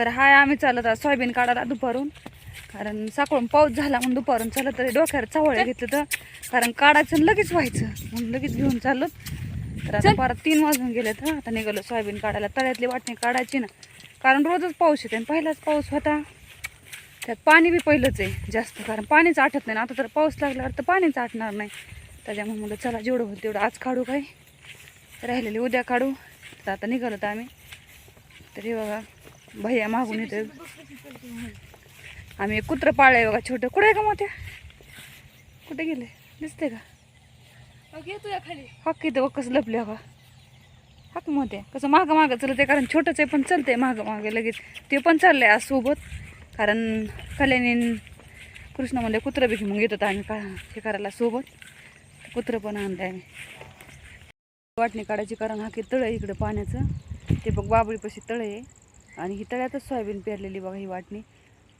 तर हाय आम्ही चालत आज सोयाबीन काढायला दुपारून. कारण सकाळून पाऊस झाला म्हणून दुपारून चालत तरी डोक्यावर चावळ्या घेतलं तर. कारण काढायचं आणि लगेच व्हायचं. म्हणून लगेच घेऊन चाललो तर आता परत तीन वाजून गेले तर आता निघालो सोयाबीन काढायला. तळ्यातली वाटणी काढायची ना. कारण रोजच पाऊस येते आणि पहिलाच पाऊस होता. त्यात पाणी बी पहिलंच आहे जास्त. कारण पाणीच आटत नाही ना. आता तर पाऊस लागल्यावर तर पाणीच आटणार नाही. त्याच्यामुळे म्हणलं चला जेवढं होईल तेवढं आज काढू काय. राहिलेले उद्या काढू. तर आता निघालो तर आम्ही. तरी बघा. भैया मागून येतो. आम्ही कुत्रं पाळलंय बघा छोटं. कुठे आहे का मोठ्या कुठे गेले? दिसते का? येतो खाली. हक्क इथं कसं लपले बघा हक मोठे कसं मागं मागं चलते कारण छोटंच आहे पण चलते मागं मागे लगेच. ते पण चाललंय आज सोबत कारण कल्याणी कृष्ण म्हणजे कुत्रं बी मग येतात आम्ही का हे करायला सोबत. कुत्रं पण आणलं आम्ही. वाटणी काढायची कारण हा की तळ आहे इकडं पाण्याचं. ते बघ बाबळीपाशी तळ आहे. आणि ही तळ्यातच सोयाबीन पेरलेली बघा ही वाटणी.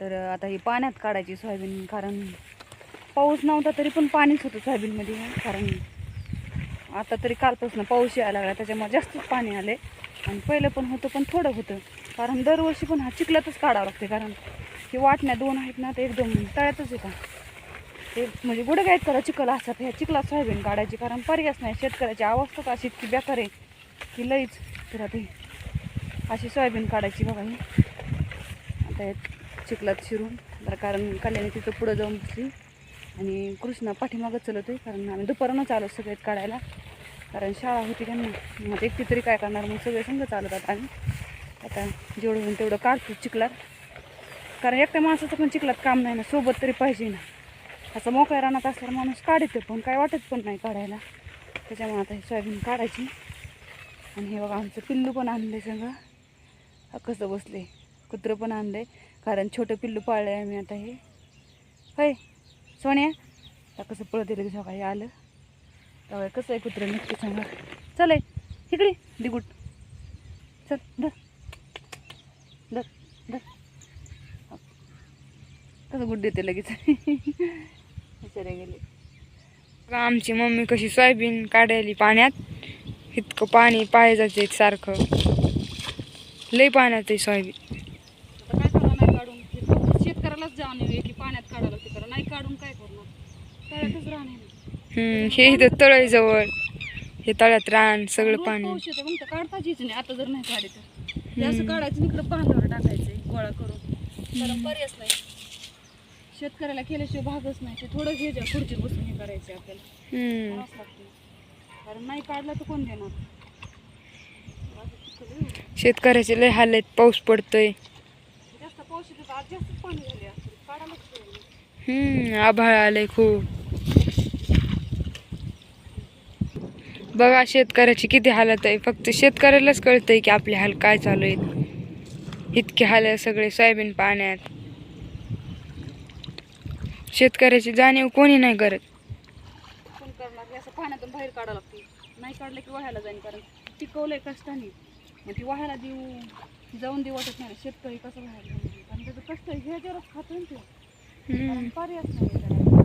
तर आता ही पाण्यात काढायची सोयाबीन कारण पाऊस नव्हता तरी पण पाणीच होतं सोयाबीनमध्ये कारण आता तरी कालपासून पाऊस यायला लागला त्याच्यामुळे जास्तच पाणी आले. आणि पहिलं पण होतं पण थोडं होतं. कारण दरवर्षी पण हा चिखलातच काढावं लागते कारण हे वाटण्या दोन आहेत ना ते एकदम तळ्यातच येतात. ते म्हणजे गुडे काय करा चिखल असतात ह्या चिखलात सोयाबीन काढायची कारण पर्यायच नाही. शेतकऱ्याची अवस्था अशी इतकी बेकार आहे की लईच. तर आता अशी सोयाबीन काढायची बघा ही. आता हे चिखलात शिरून तर कारण कल्याणी तिथं पुढं जाऊन बसली. आणि कृष्णा पाठीमागं चलत आहे कारण आम्ही दुपारूनच आलो सगळ्यात काढायला. कारण शाळा होती त्यांना. मग एकटी तरी काय करणार? मग सगळे संघ चालतात आम्ही. आता जेवढं होईल तेवढं काढतो चिखलात. कारण एकट्या माणसाचं पण चिखलात काम नाही ना सोबत तरी पाहिजे ना. असं मोकळ्या रानात असल्यावर माणूस काढतो पण काय वाटत पण नाही काढायला. त्याच्यामुळे आता ही सोयाबीन काढायची. आणि हे बघा आमचं पिल्लू पण आणलं आहे सगळं. कसं बसले? कुत्रं पण आणलंय. कारण छोटं पिल्लू पाळलं आहे आम्ही आता हे. होय सोन्या? आता कसं पळत येतं सकाळी? आलं? तेव्हा कसं आहे कुत्रं? नक्की सांगा चल आहे. इकडे दिगुट. चल धर. धर धर. कसं गुड देते लगेच? विचारे गेले. आमची मम्मी कशी सोयाबीन काढायली पाण्यात? इतकं पाणी पाय जाते सारखं. लई पाण्यात आहे सोयाबीन आता काय करा नाही काढून ते फक्त शेतकऱ्यालाच जाणीव आहे की पाण्यात करा नाही काढून काय करणार? तळ्यातच राहणे हम्म, हे इथं तळय जवळ. हे तळ्यात रान सगळं पाणी. पाऊस येतो मग तर काढताच यायचं नाही आता जर नाही तर. असं काढायचं इकडं बांधावर टाकायचं गोळा करून. कारण पर्यायच नाही. शेतकऱ्याला केल्याशिवाय भागच नाही ते थोडं घे जा खुर्चीत बसून हे करायचे आपल्याला. हम्म, करावंच लागते. कारण नाही काढलं तर कोण देणार? शेतकऱ्याचे लय हाल आहेत पाऊस पडतोय. हम्म आभाळ आलंय खूप. बघा शेतकऱ्याची किती हालत आहे फक्त शेतकऱ्यालाच कळतंय की आपले हाल काय चालू आहेत. इतके हाल आहे सगळे सोयाबीन पाण्यात. शेतकऱ्याची जाणीव कोणी नाही करत. असं पाण्यातून बाहेर काढावं लागते नाही काढलं की वाहायला जाईल कारण पिकवलंय कष्टाने. मग ती वाहायला देऊ जाऊन देऊ वाटत नाही शेतकरी कसं बाहेर जाणार? कारण त्याचं कष्ट ह्याच्यावरच खातोय ना ते. कारण पर्यायच नाही त्याला